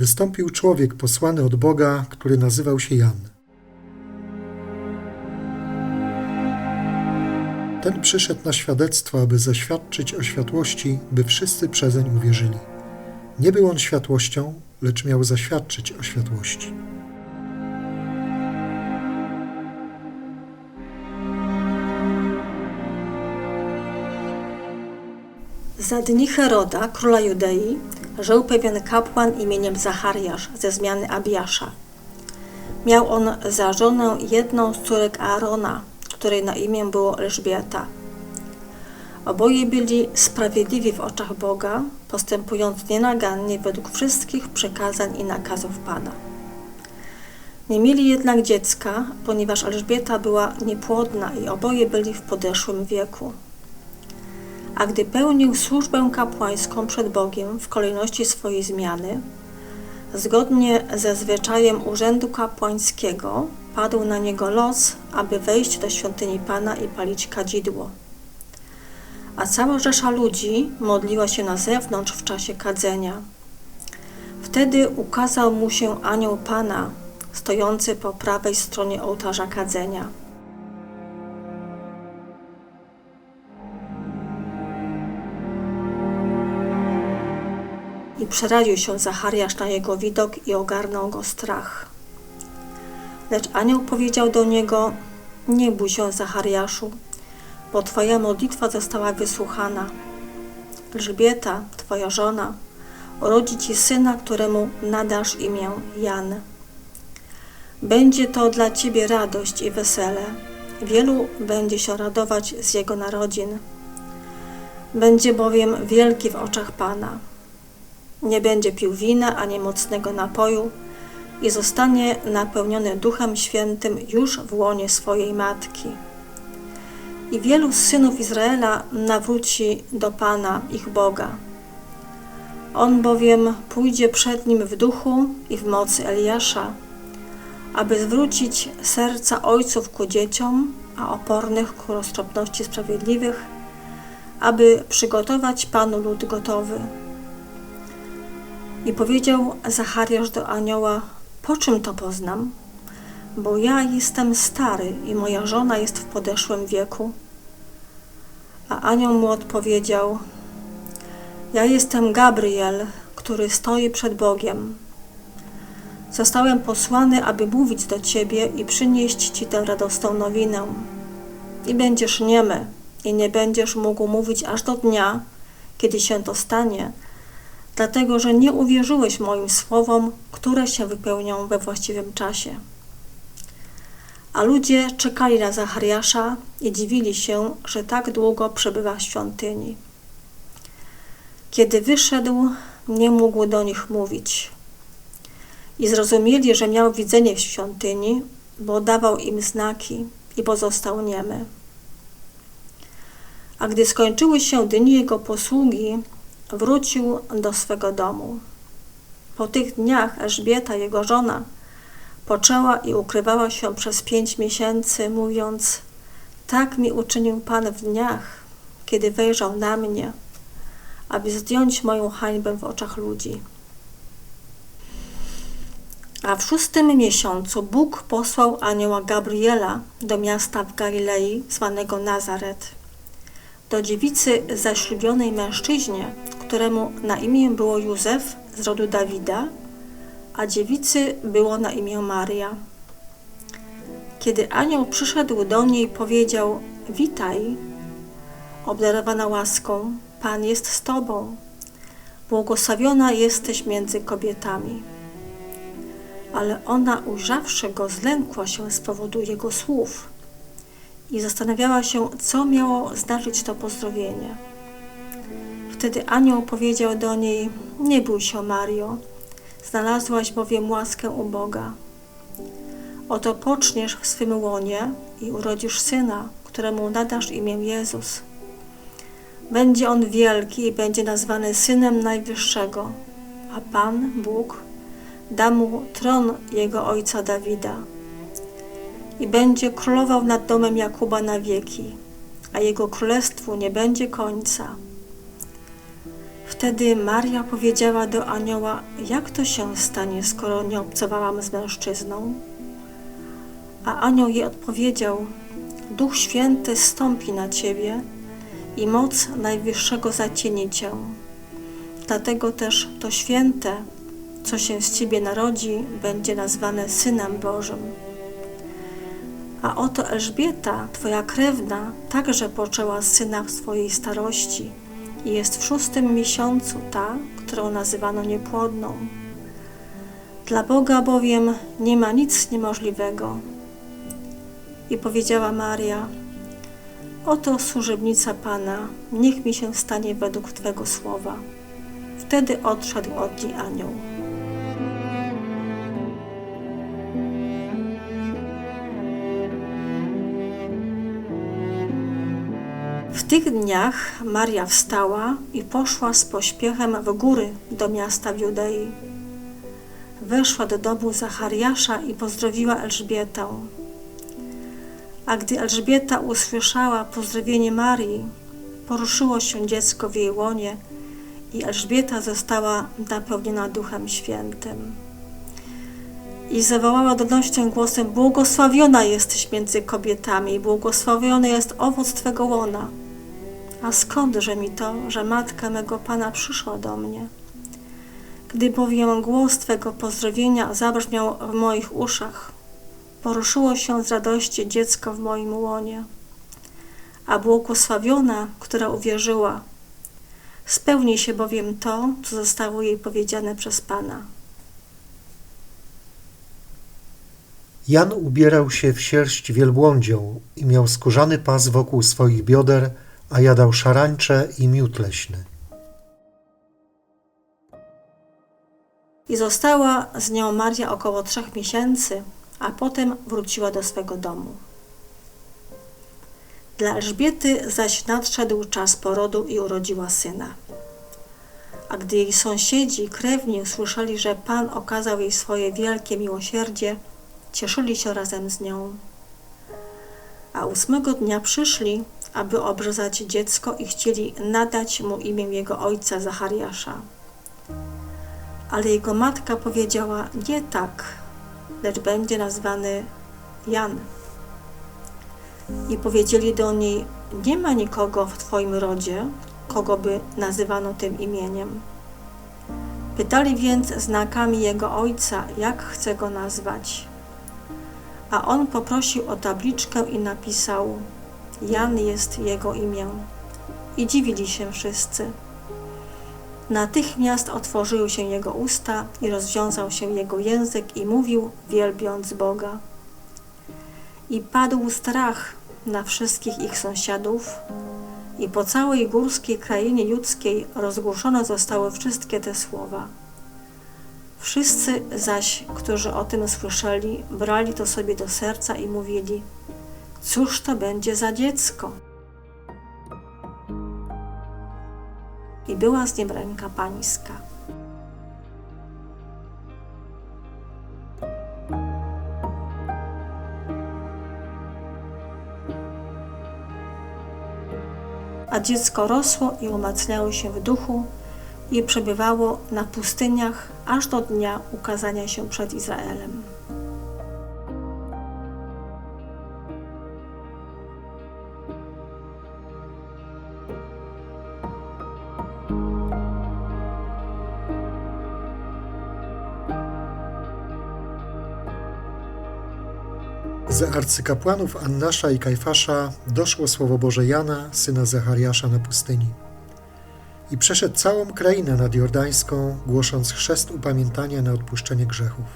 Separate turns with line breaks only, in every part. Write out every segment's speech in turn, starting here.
wystąpił człowiek posłany od Boga, który nazywał się Jan. Ten przyszedł na świadectwo, aby zaświadczyć o światłości, by wszyscy przezeń uwierzyli. Nie był on światłością, lecz miał zaświadczyć o światłości.
Za dni Heroda, króla Judei, żył pewien kapłan imieniem Zachariasz ze zmiany Abiasza. Miał on za żonę jedną z córek Aarona, której na imię było Elżbieta. Oboje byli sprawiedliwi w oczach Boga, postępując nienagannie według wszystkich przekazań i nakazów Pana. Nie mieli jednak dziecka, ponieważ Elżbieta była niepłodna i oboje byli w podeszłym wieku. A gdy pełnił służbę kapłańską przed Bogiem w kolejności swojej zmiany, zgodnie ze zwyczajem urzędu kapłańskiego, padł na niego los, aby wejść do świątyni Pana i palić kadzidło. A cała rzesza ludzi modliła się na zewnątrz w czasie kadzenia. Wtedy ukazał mu się anioł Pana, stojący po prawej stronie ołtarza kadzenia. I przeraził się Zachariasz na jego widok i ogarnął go strach. Lecz anioł powiedział do niego: Nie bój się, Zachariaszu, bo twoja modlitwa została wysłuchana. Elżbieta, twoja żona, urodzi ci syna, któremu nadasz imię Jan. Będzie to dla ciebie radość i wesele. Wielu będzie się radować z jego narodzin. Będzie bowiem wielki w oczach Pana. Nie będzie pił wina ani mocnego napoju i zostanie napełniony Duchem Świętym już w łonie swojej matki. I wielu synów Izraela nawróci do Pana, ich Boga. On bowiem pójdzie przed nim w duchu i w mocy Eliasza, aby zwrócić serca ojców ku dzieciom, a opornych ku roztropności sprawiedliwych, aby przygotować Panu lud gotowy. I powiedział Zachariasz do anioła, po czym to poznam? Bo ja jestem stary i moja żona jest w podeszłym wieku. A anioł mu odpowiedział, ja jestem Gabriel, który stoi przed Bogiem. Zostałem posłany, aby mówić do Ciebie i przynieść Ci tę radosną nowinę. I będziesz niemy i nie będziesz mógł mówić aż do dnia, kiedy się to stanie, dlatego że nie uwierzyłeś moim słowom, które się wypełnią we właściwym czasie. A ludzie czekali na Zachariasza i dziwili się, że tak długo przebywa w świątyni. Kiedy wyszedł, nie mógł do nich mówić. I zrozumieli, że miał widzenie w świątyni, bo dawał im znaki i pozostał niemy. A gdy skończyły się dni jego posługi, wrócił do swego domu. Po tych dniach Elżbieta, jego żona, poczęła i ukrywała się przez pięć miesięcy, mówiąc: Tak mi uczynił Pan w dniach, kiedy wejrzał na mnie, aby zdjąć moją hańbę w oczach ludzi. A w szóstym miesiącu Bóg posłał anioła Gabriela do miasta w Galilei, zwanego Nazaret, do dziewicy zaślubionej mężczyźnie, któremu na imię było Józef z rodu Dawida, a dziewicy było na imię Maria. Kiedy anioł przyszedł do niej, powiedział: Witaj, obdarowana łaską, Pan jest z tobą. Błogosławiona jesteś między kobietami. Ale ona, ujrzawszy go, zlękła się z powodu jego słów i zastanawiała się, co miało znaczyć to pozdrowienie. Wtedy anioł powiedział do niej: Nie bój się, Mario, znalazłaś bowiem łaskę u Boga. Oto poczniesz w swym łonie i urodzisz syna, któremu nadasz imię Jezus. Będzie on wielki i będzie nazwany synem Najwyższego, a Pan, Bóg, da mu tron jego ojca Dawida. I będzie królował nad domem Jakuba na wieki, a jego królestwu nie będzie końca. Wtedy Maria powiedziała do anioła: Jak to się stanie, skoro nie obcowałam z mężczyzną? A anioł jej odpowiedział: Duch Święty stąpi na ciebie i moc Najwyższego zacieni cię. Dlatego też to święte, co się z ciebie narodzi, będzie nazwane Synem Bożym. A oto Elżbieta, twoja krewna, także poczęła syna w swojej starości jest w szóstym miesiącu ta, którą nazywano niepłodną. Dla Boga bowiem nie ma nic niemożliwego. I powiedziała Maria: Oto służebnica Pana, niech mi się stanie według Twego słowa. Wtedy odszedł od niej anioł. W tych dniach Maria wstała i poszła z pośpiechem w góry do miasta w Judei. Weszła do domu Zachariasza i pozdrowiła Elżbietę. A gdy Elżbieta usłyszała pozdrowienie Marii, poruszyło się dziecko w jej łonie i Elżbieta została napełniona Duchem Świętym. I zawołała donośnym głosem: Błogosławiona jesteś między kobietami, błogosławiony jest owoc Twego łona. A skądże mi to, że matka mego Pana przyszła do mnie? Gdy bowiem głos Twego pozdrowienia zabrzmiał w moich uszach, poruszyło się z radości dziecko w moim łonie. A błogosławiona, która uwierzyła, spełni się bowiem to, co zostało jej powiedziane przez Pana.
Jan ubierał się w sierść wielbłądzią i miał skórzany pas wokół swoich bioder, a jadał szarańcze i miód leśny.
I została z nią Maria około trzech miesięcy, a potem wróciła do swego domu. Dla Elżbiety zaś nadszedł czas porodu i urodziła syna. A gdy jej sąsiedzi, krewni usłyszeli, że Pan okazał jej swoje wielkie miłosierdzie, cieszyli się razem z nią. A ósmego dnia przyszli, aby obrzezać dziecko i chcieli nadać mu imię jego ojca Zachariasza. Ale jego matka powiedziała: Nie tak, lecz będzie nazwany Jan. I powiedzieli do niej: Nie ma nikogo w twoim rodzie, kogo by nazywano tym imieniem. Pytali więc znakami jego ojca, jak chce go nazwać. A on poprosił o tabliczkę i napisał: Jan jest jego imię. I dziwili się wszyscy. Natychmiast otworzyły się jego usta i rozwiązał się jego język i mówił, wielbiąc Boga. I padł strach na wszystkich ich sąsiadów, i po całej górskiej krainie judzkiej rozgłoszone zostały wszystkie te słowa. Wszyscy zaś, którzy o tym słyszeli, brali to sobie do serca i mówili: Cóż to będzie za dziecko? I była z nim ręka pańska. A dziecko rosło i umacniało się w duchu i przebywało na pustyniach aż do dnia ukazania się przed Izraelem.
Z arcykapłanów Annasza i Kajfasza doszło słowo Boże Jana, syna Zachariasza na pustyni. I przeszedł całą krainę nadjordańską, głosząc chrzest upamiętania na odpuszczenie grzechów.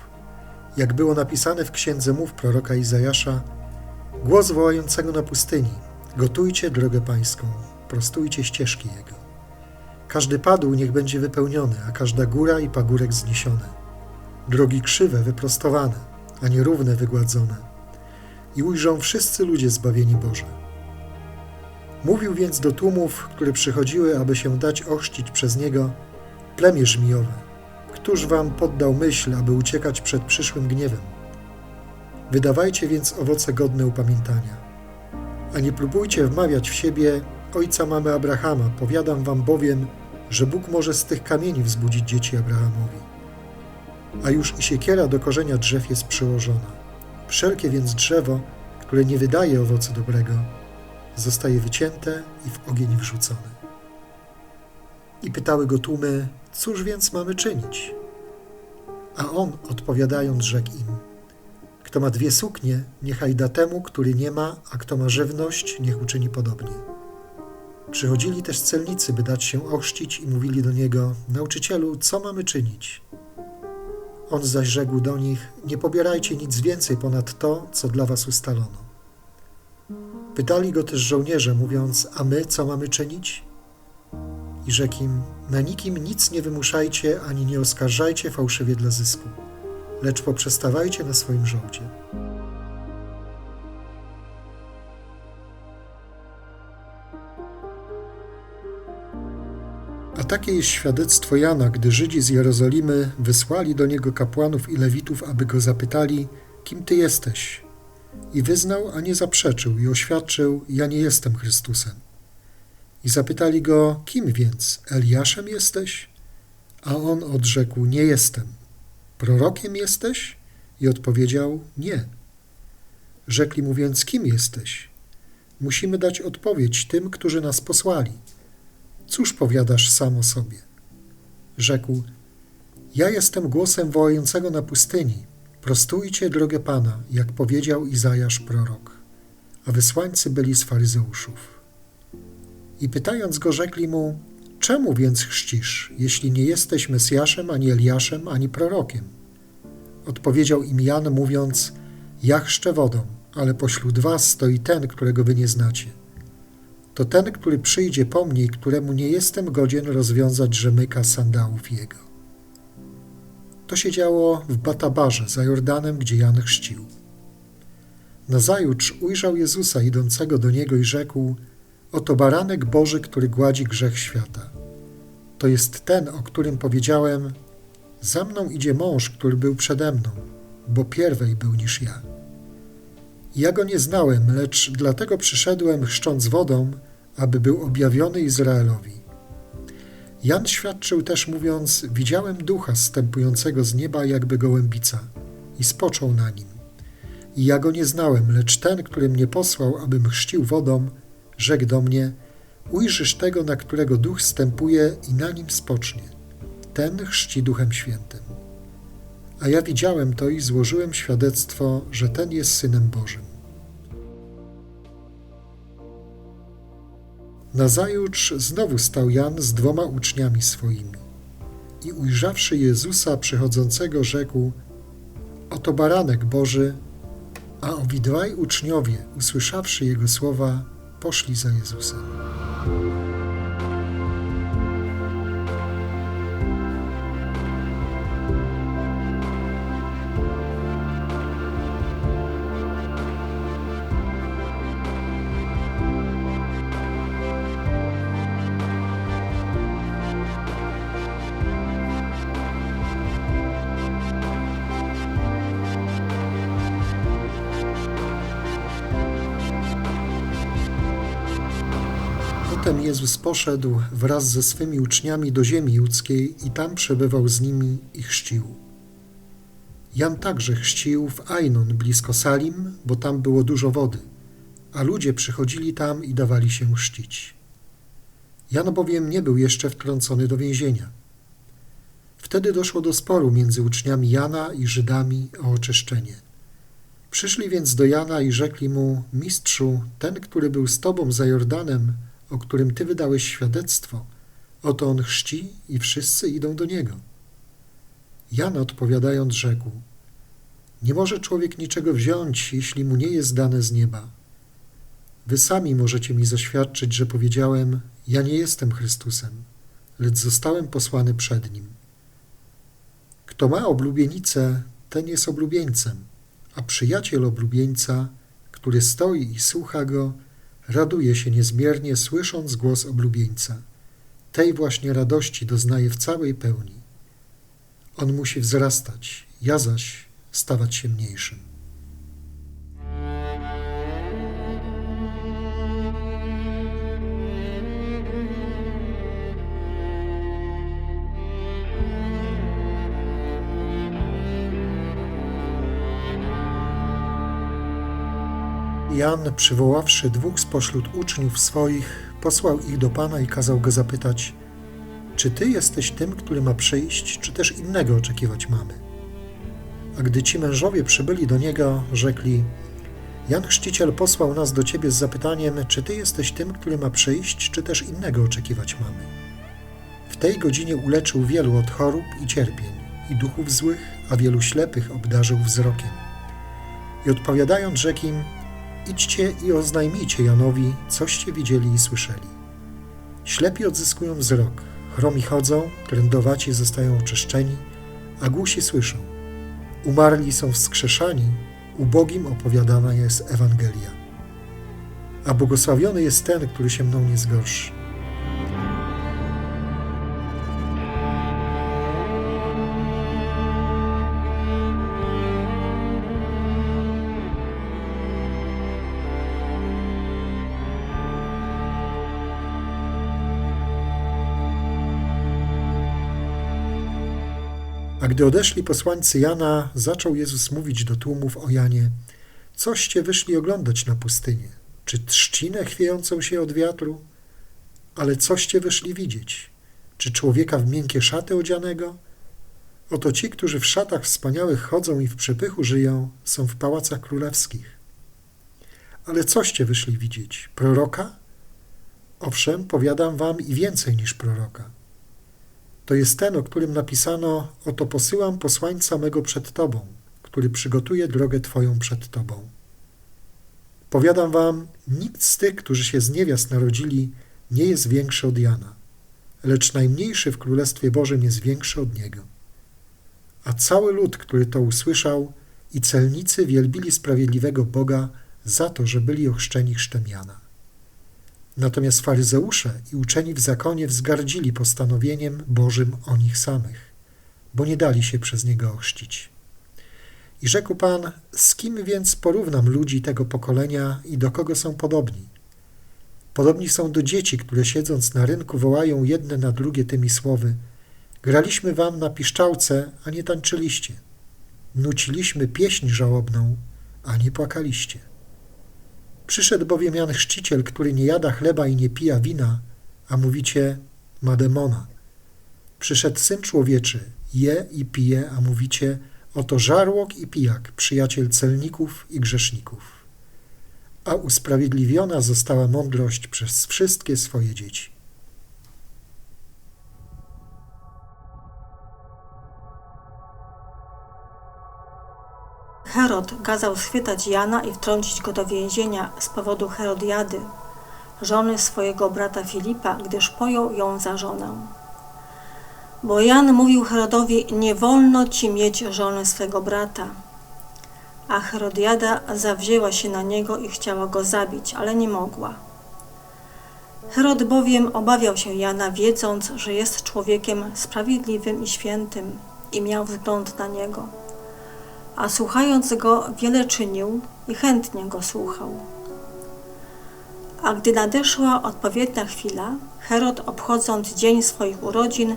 Jak było napisane w księdze mów proroka Izajasza, głos wołającego na pustyni: Gotujcie drogę pańską, prostujcie ścieżki jego. Każdy padł niech będzie wypełniony, a każda góra i pagórek zniesione. Drogi krzywe wyprostowane, a nierówne wygładzone i ujrzą wszyscy ludzie zbawieni Boże. Mówił więc do tłumów, które przychodziły, aby się dać ochrzcić przez Niego, plemię żmijowe, któż wam poddał myśl, aby uciekać przed przyszłym gniewem? Wydawajcie więc owoce godne upamiętania. A nie próbujcie wmawiać w siebie ojca mamy Abrahama, powiadam wam bowiem, że Bóg może z tych kamieni wzbudzić dzieci Abrahamowi. A już i siekiera do korzenia drzew jest przyłożona. Wszelkie więc drzewo, które nie wydaje owocu dobrego, zostaje wycięte i w ogień wrzucone. I pytały go tłumy, cóż więc mamy czynić? A on odpowiadając rzekł im, kto ma dwie suknie, niechaj da temu, który nie ma, a kto ma żywność, niech uczyni podobnie. Przychodzili też celnicy, by dać się ochrzcić i mówili do niego, nauczycielu, co mamy czynić? On zaś rzekł do nich, nie pobierajcie nic więcej ponad to, co dla was ustalono. Pytali go też żołnierze, mówiąc, a my co mamy czynić? I rzekł im, na nikim nic nie wymuszajcie, ani nie oskarżajcie fałszywie dla zysku, lecz poprzestawajcie na swoim żołdzie. A takie jest świadectwo Jana, gdy Żydzi z Jerozolimy wysłali do niego kapłanów i lewitów, aby go zapytali, kim ty jesteś? I wyznał, a nie zaprzeczył i oświadczył, ja nie jestem Chrystusem. I zapytali go, kim więc? Eliaszem jesteś? A on odrzekł, nie jestem. Prorokiem jesteś? I odpowiedział, nie. Rzekli mu więc, kim jesteś? Musimy dać odpowiedź tym, którzy nas posłali. Cóż powiadasz sam o sobie? Rzekł, ja jestem głosem wołającego na pustyni. Prostujcie drogę Pana, jak powiedział Izajasz prorok. A wysłańcy byli z faryzeuszów. I pytając go, rzekli mu, czemu więc chrzcisz, jeśli nie jesteś Mesjaszem, ani Eliaszem, ani prorokiem? Odpowiedział im Jan, mówiąc, ja chrzczę wodą, ale pośród was stoi ten, którego wy nie znacie. To ten, który przyjdzie po mnie i któremu nie jestem godzien rozwiązać rzemyka sandałów jego. To się działo w Batabarze za Jordanem, gdzie Jan chrzcił. Nazajutrz ujrzał Jezusa idącego do niego i rzekł: Oto baranek Boży, który gładzi grzech świata. To jest ten, o którym powiedziałem: Za mną idzie mąż, który był przede mną, bo pierwej był niż ja. Ja go nie znałem, lecz dlatego przyszedłem chrzcząc wodą, aby był objawiony Izraelowi. Jan świadczył też mówiąc: Widziałem ducha zstępującego z nieba jakby gołębica i spoczął na nim. I ja go nie znałem, lecz ten, który mnie posłał, abym chrzcił wodą, rzekł do mnie: Ujrzysz tego, na którego duch stępuje i na nim spocznie. Ten chrzci duchem świętym. A ja widziałem to i złożyłem świadectwo, że ten jest synem Bożym. Nazajutrz znowu stał Jan z dwoma uczniami swoimi i ujrzawszy Jezusa przychodzącego, rzekł: Oto baranek Boży, a owi dwaj uczniowie, usłyszawszy jego słowa, poszli za Jezusem. Potem Jezus poszedł wraz ze swymi uczniami do ziemi judzkiej i tam przebywał z nimi i chrzcił. Jan także chrzcił w Ainon blisko Salim, bo tam było dużo wody, a ludzie przychodzili tam i dawali się chrzcić. Jan bowiem nie był jeszcze wtrącony do więzienia. Wtedy doszło do sporu między uczniami Jana i Żydami o oczyszczenie. Przyszli więc do Jana i rzekli mu: Mistrzu, ten, który był z tobą za Jordanem, o którym ty wydałeś świadectwo, oto on chrzci i wszyscy idą do niego. Jan odpowiadając rzekł: Nie może człowiek niczego wziąć, jeśli mu nie jest dane z nieba. Wy sami możecie mi zaświadczyć, że powiedziałem: Ja nie jestem Chrystusem, lecz zostałem posłany przed nim. Kto ma oblubienicę, ten jest oblubieńcem, a przyjaciel oblubieńca, który stoi i słucha go, raduje się niezmiernie, słysząc głos oblubieńca. Tej właśnie radości doznaje w całej pełni. On musi wzrastać, ja zaś stawać się mniejszym. Jan, przywoławszy dwóch spośród uczniów swoich, posłał ich do Pana i kazał go zapytać: Czy ty jesteś tym, który ma przyjść, czy też innego oczekiwać mamy? A gdy ci mężowie przybyli do niego, rzekli: Jan Chrzciciel posłał nas do ciebie z zapytaniem: Czy ty jesteś tym, który ma przyjść, czy też innego oczekiwać mamy? W tej godzinie uleczył wielu od chorób i cierpień, i duchów złych, a wielu ślepych obdarzył wzrokiem. I odpowiadając, rzekł im: Idźcie i oznajmijcie Janowi, coście widzieli i słyszeli. Ślepi odzyskują wzrok, chromi chodzą, trędowaci zostają oczyszczeni, a głusi słyszą. Umarli są wskrzeszani, ubogim opowiadana jest Ewangelia. A błogosławiony jest ten, który się mną nie zgorszy. A gdy odeszli posłańcy Jana, zaczął Jezus mówić do tłumów o Janie: Coście wyszli oglądać na pustynię? Czy trzcinę chwiejącą się od wiatru? Ale coście wyszli widzieć? Czy człowieka w miękkie szaty odzianego? Oto ci, którzy w szatach wspaniałych chodzą i w przepychu żyją, są w pałacach królewskich. Ale coście wyszli widzieć? Proroka? Owszem, powiadam wam i więcej niż proroka. To jest ten, o którym napisano: Oto posyłam posłańca mego przed Tobą, który przygotuje drogę Twoją przed Tobą. Powiadam Wam, nikt z tych, którzy się z niewiast narodzili, nie jest większy od Jana, lecz najmniejszy w Królestwie Bożym jest większy od niego. A cały lud, który to usłyszał, i celnicy wielbili sprawiedliwego Boga za to, że byli ochrzczeni chrztem Jana. Natomiast faryzeusze i uczeni w zakonie wzgardzili postanowieniem Bożym o nich samych, bo nie dali się przez niego ochrzcić. I rzekł Pan, z kim więc porównam ludzi tego pokolenia i do kogo są podobni? Podobni są do dzieci, które siedząc na rynku wołają jedne na drugie tymi słowy: Graliśmy wam na piszczałce, a nie tańczyliście. Nuciliśmy pieśń żałobną, a nie płakaliście. Przyszedł bowiem Jan Chrzciciel, który nie jada chleba i nie pija wina, a mówicie, ma demona. Przyszedł Syn Człowieczy, je i pije, a mówicie, oto żarłok i pijak, przyjaciel celników i grzeszników. A usprawiedliwiona została mądrość przez wszystkie swoje dzieci.
Herod kazał schwytać Jana i wtrącić go do więzienia z powodu Herodiady, żony swojego brata Filipa, gdyż pojął ją za żonę. Bo Jan mówił Herodowi, nie wolno ci mieć żony swego brata. A Herodiada zawzięła się na niego i chciała go zabić, ale nie mogła. Herod bowiem obawiał się Jana, wiedząc, że jest człowiekiem sprawiedliwym i świętym i miał wzgląd na niego a słuchając go wiele czynił i chętnie go słuchał. A gdy nadeszła odpowiednia chwila, Herod, obchodząc dzień swoich urodzin,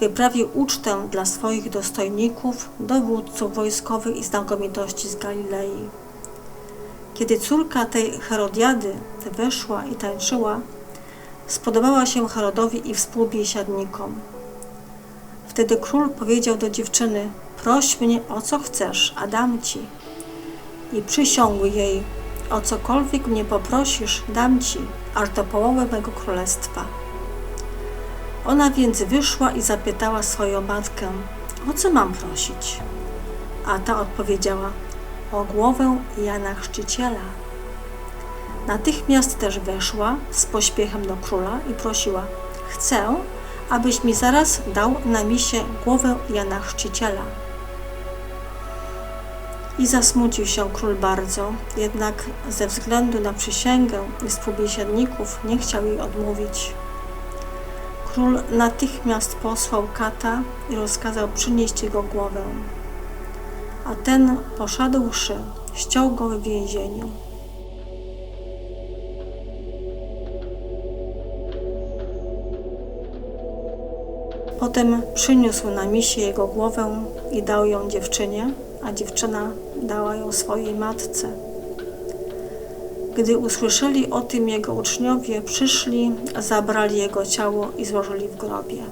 wyprawił ucztę dla swoich dostojników, dowódców wojskowych i znakomitości z Galilei. Kiedy córka tej Herodiady weszła i tańczyła, spodobała się Herodowi i współbiesiadnikom. Wtedy król powiedział do dziewczyny: Proś mnie o co chcesz, a dam ci. I przysiągł jej: O cokolwiek mnie poprosisz, dam ci, aż do połowy mego królestwa. Ona więc wyszła i zapytała swoją matkę: O co mam prosić? A ta odpowiedziała: O głowę Jana Chrzciciela. Natychmiast też weszła z pośpiechem do króla i prosiła: Chcę, abyś mi zaraz dał na misie głowę Jana Chrzciciela. I zasmucił się król bardzo, jednak ze względu na przysięgę i współbiesiadników nie chciał jej odmówić. Król natychmiast posłał kata i rozkazał przynieść jego głowę. A ten, poszedłszy, ściął go w więzieniu. Potem przyniósł na misie jego głowę i dał ją dziewczynie, a dziewczyna dała ją swojej matce. Gdy usłyszeli o tym jego uczniowie, przyszli, zabrali jego ciało i złożyli w grobie.